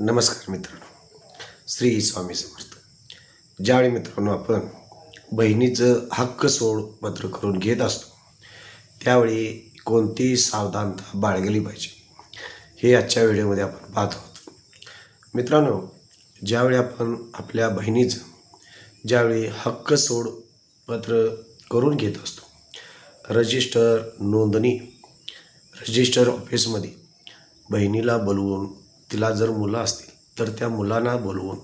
नमस्कार मित्रांनो. श्री स्वामी समर्थ. ज्यावेळी मित्रांनो आपण बहिणीचं हक्क सोड पत्र करून घेत असतो त्यावेळी कोणती सावधानता बाळगली पाहिजे. हे आजच्या व्हिडिओमध्ये आपण पाहत आहोत. मित्रांनो ज्यावेळी आपण आपल्या बहिणीचं ज्यावेळी हक्क सोड पत्र करून घेत असतो रजिस्टर नोंदणी रजिस्टर ऑफिसमध्ये बहिणीला बोलवून तिला जर मुलं असतील तर त्या मुलांना बोलवून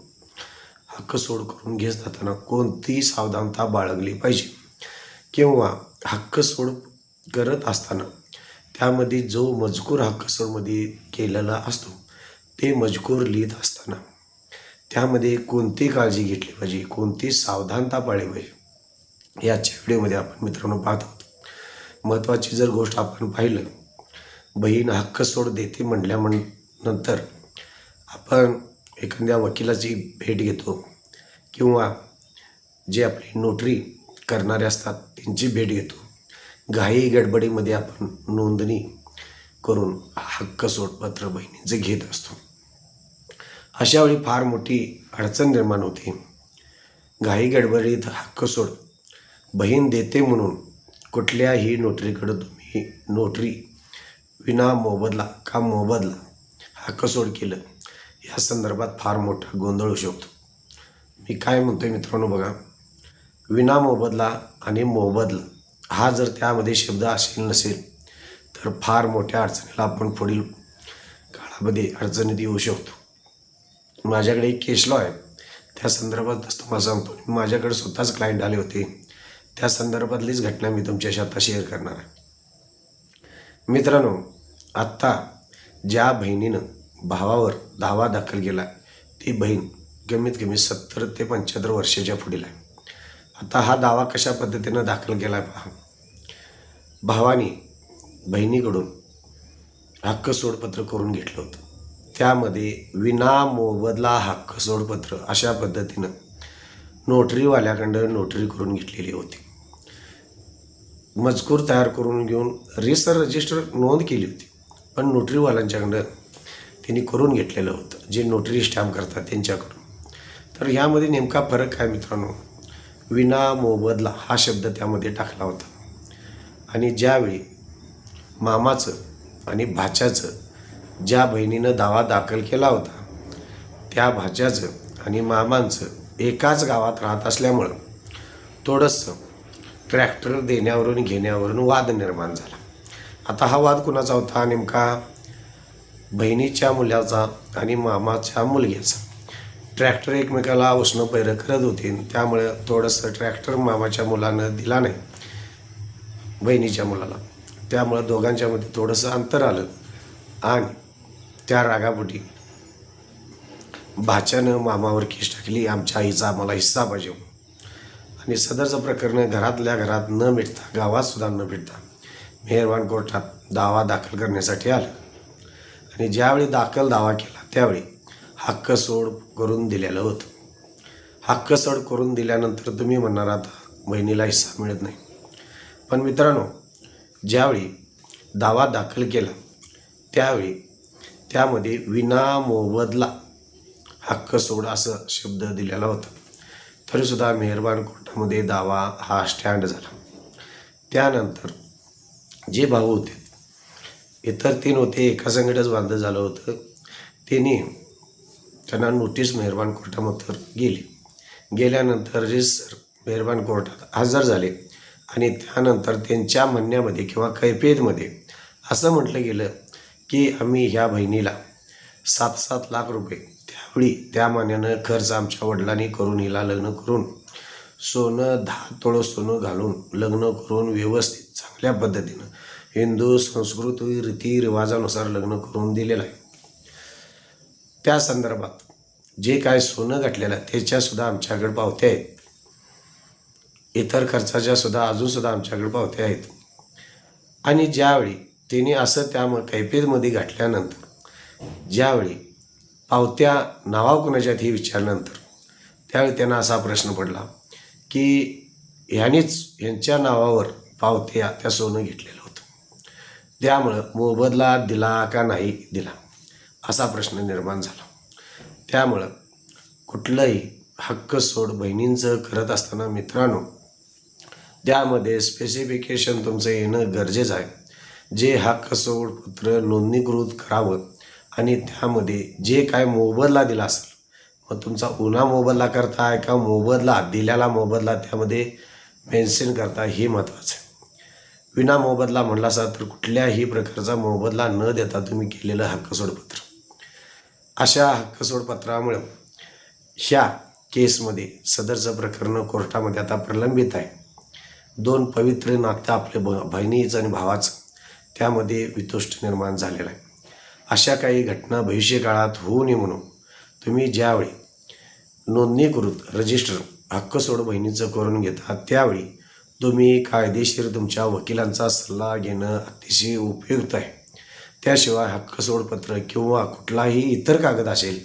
हक्क सोड करून घेत जाताना कोणतीही सावधानता बाळगली पाहिजे. किंवा हक्क सोड करत असताना त्यामध्ये जो मजकूर हक्क सोडमध्ये केलेला असतो ते मजकूर लिहित असताना त्यामध्ये कोणती काळजी घेतली पाहिजे कोणती सावधानता पाळली पाहिजे याच्या व्हिडिओमध्ये आपण मित्रांनो पाहत आहोत. महत्त्वाची जर गोष्ट आपण पाहिलं बहीण हक्क सोड देते म्हटल्या म्हण नंतर आपण एखाद्या वकिलाची भेट घेतो किंवा जे आपली नोटरी करणारे असतात त्यांची भेट घेतो. घाई गडबडीमध्ये आपण नोंदणी करून हक्क सोडपत्र बहिणीचं घेत असतो. अशावेळी फार मोठी अडचण निर्माण होते. घाई गडबडीत हक्क सोड बहीण देते म्हणून कुठल्याही नोटरीकडं तुम्ही नोटरी विना मोबदला का मोबदला हक्कसोड केलं? या संदर्भात फार मोठा गोंधळ होऊ शकतो. मी काय म्हणतोय मित्रांनो बघा विना मोबदला आणि मोबदला हा जर त्यामध्ये शब्द असेल नसेल तर फार मोठ्या अडचणीला आपण पुढील काळामध्ये अडचणीत येऊ शकतो. माझ्याकडे एक केस लॉ आहे. त्या संदर्भात तुम्हाला सांगतो. माझ्याकडे स्वतःच क्लायंट आले होते. त्या संदर्भातलीच घटना मी तुमच्याशी आता शेअर करणार आहे. मित्रांनो आत्ता ज्या बहिणीनं भावावर दावा दाखल केला. ती बहीण कमीत कमी सत्तर ते पंच्याहत्तर वर्षाच्या पुढील आहे. आता हा दावा कशा पद्धतीनं दाखल केला आहे पहा. भावाने बहिणीकडून हक्क सोडपत्र करून घेतलं होतं. त्यामध्ये विना मोबदला हक्क सोडपत्र अशा पद्धतीनं नोटरीवाल्याकडं नोटरी करून घेतलेली होती. मजकूर तयार करून घेऊन रिसर रजिस्टर नोंद केली होती. पण नोटरीवाल्यांच्याकडं त्यांनी करून घेतलेलं होतं. जे नोटरी स्टॅम्प करतात त्यांच्याकडून. तर ह्यामध्ये नेमका फरक काय मित्रांनो? विना मोबदला हा शब्द त्यामध्ये टाकला होता. आणि ज्यावेळी मामाचं आणि भाच्याचं ज्या बहिणीनं दावा दाखल केला होता त्या भाच्याचं आणि मामांचं एकाच गावात राहत असल्यामुळं थोडंसं ट्रॅक्टर देण्यावरून घेण्यावरून वाद निर्माण झाला. आता हा वाद कुणाचा होता? नेमका बहिणीच्या मुलाचा आणि मामाच्या मुलग्याचा. ट्रॅक्टर एकमेकाला उष्ण पैरं करत होते. त्यामुळं थोडंसं ट्रॅक्टर मामाच्या मुलानं दिला नाही बहिणीच्या मुलाला. त्यामुळं दोघांच्यामध्ये थोडंसं अंतर आलं आणि त्या रागापोटी भाच्यानं मामावर केस टाकली आमच्या आईचा आम्हाला हिस्सा पाहिजे. आणि सदरचं प्रकरण घरातल्या घरात न मिटता गावातसुद्धा न मिटता मेहरवान कोर्टात दावा दाखल करण्यासाठी आलं. आणि ज्यावेळी दाखल दावा केला त्यावेळी हक्क सोड करून दिलेलं होतं. हक्क सोड करून दिल्यानंतर तुम्ही म्हणणार आता बहिणीला हिस्सा मिळत नाही. पण मित्रांनो ज्यावेळी दावा दाखल केला त्यावेळी त्यामध्ये विना मोबदला हक्क सोड असं शब्द दिलेला होता. तरीसुद्धा मेहरबान कोर्टामध्ये दावा हा स्टँड झाला. त्यानंतर जे भाऊ होते इतर तीन होते एका संकटच बांध झालं होतं. त्यांनी त्यांना नोटीस मेहरबान कोर्टामध्ये गेली. गेल्यानंतर रजिस्टर सर मेहरबान कोर्टात हजर झाले आणि त्यानंतर त्यांच्या म्हणण्यामध्ये किंवा कैफियतमध्ये असं म्हटलं गेलं की आम्ही ह्या बहिणीला सात सात लाख रुपये त्यावेळी त्या मान्यानं खर्च आमच्या वडिलांनी करून हिला लग्न करून सोनं दहा तोळं सोनं घालून लग्न करून व्यवस्थित चांगल्या पद्धतीनं हिंदू संस्कृती रीतिरिवाजानुसार लग्न करून दिलेलं आहे. त्या संदर्भात जे काय सोनं घातलेलं आहे त्याच्यासुद्धा आमच्याकडे पावत्या आहेत. इतर खर्चाच्या सुद्धा अजूनसुद्धा आमच्याकडे पावत्या आहेत. आणि ज्यावेळी त्यांनी असं त्या म घातल्यानंतर ज्यावेळी पावत्या नावा कुणाच्यात हे विचारल्यानंतर त्यावेळी त्यांना असा प्रश्न पडला की ह्यानेच यांच्या नावावर पावत्या त्या सोनं घेतलेलं त्यामुळं मोबदला दिला का नाही दिला. असा प्रश्न निर्माण झाला. त्यामुळं कुठलंही हक्क सोड बहिणींचं करत असताना मित्रांनो त्यामध्ये स्पेसिफिकेशन तुमचं येणं गरजेचं आहे. जे हक्क सोड पत्र नोंदणीकृत करावं आणि त्यामध्ये जे काय मोबदला दिला असेल मग तुमचा उन्हा मोबदला करताय का मोबदला दिलेला मोबदला त्यामध्ये मेन्शन करता हे महत्त्वाचं आहे. विना मोबदला म्हणला असा तर कुठल्याही प्रकारचा मोबदला न देता तुम्ही केलेलं हक्कसोडपत्र अशा हक्कसोडपत्रामुळं ह्या केसमध्ये सदरचं प्रकरण कोर्टामध्ये आता प्रलंबित आहे. दोन पवित्र नातं आपले ब बहिणीचं आणि भावाचं. त्यामध्ये वितुष्ट निर्माण झालेलं आहे. अशा काही घटना भविष्यकाळात होऊ नये म्हणून तुम्ही ज्यावेळी नोंदणीकृत रजिस्टर हक्क सोड बहिणीचं करून घेता त्यावेळी तुम्ही कायदेशीर तुमच्या वकिलांचा सल्ला घेणं अतिशय उपयुक्त आहे. त्याशिवाय हक्क सोडपत्र किंवा कुठलाही इतर कागद असेल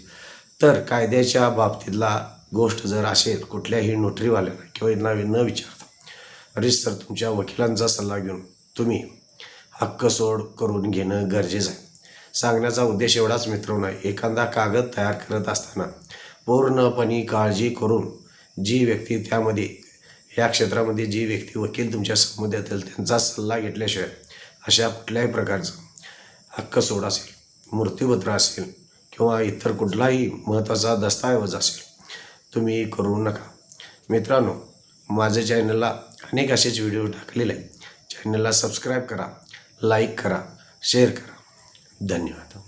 तर कायद्याच्या बाबतीतला गोष्ट जर असेल कुठल्याही नोटरीवाल्याला किंवा नवीन न विचारता रजिस्टर तुमच्या वकिलांचा सल्ला घेऊन तुम्ही हक्क सोड करून घेणं गरजेचं आहे. सांगण्याचा उद्देश एवढाच मित्रांनो आहे एखादा कागद तयार करत असताना पूर्णपणे काळजी करून जी व्यक्ती त्यामध्ये या क्षेत्रामध्ये जी व्यक्ती वकील तुमच्यासमोर येतील त्यांचा सल्ला घेतल्याशिवाय अशा कुठल्याही प्रकारचं हक्क सोड असेल मूर्तीपत्र असेल किंवा इतर कुठलाही महत्त्वाचा दस्तऐवज असेल तुम्ही करू नका. मित्रांनो माझ्या चॅनलला अनेक असेच व्हिडिओ टाकलेले आहेत. चॅनलला सबस्क्राईब करा लाईक करा शेअर करा. धन्यवाद.